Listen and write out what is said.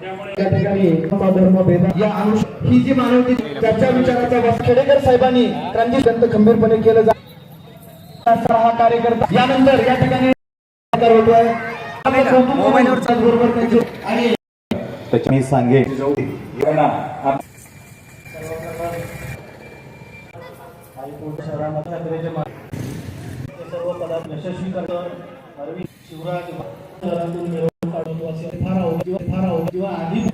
या ठिकाणी या ही जी मानवती त्याच्या विचाराचा खेडेकर साहेबांनी क्रांती संत खंबीरपणे केलं जात हा कार्यकर्ता यानंतर या ठिकाणी आणि सर्व पदार्थ यशस्वी शिवराज किंवा आधी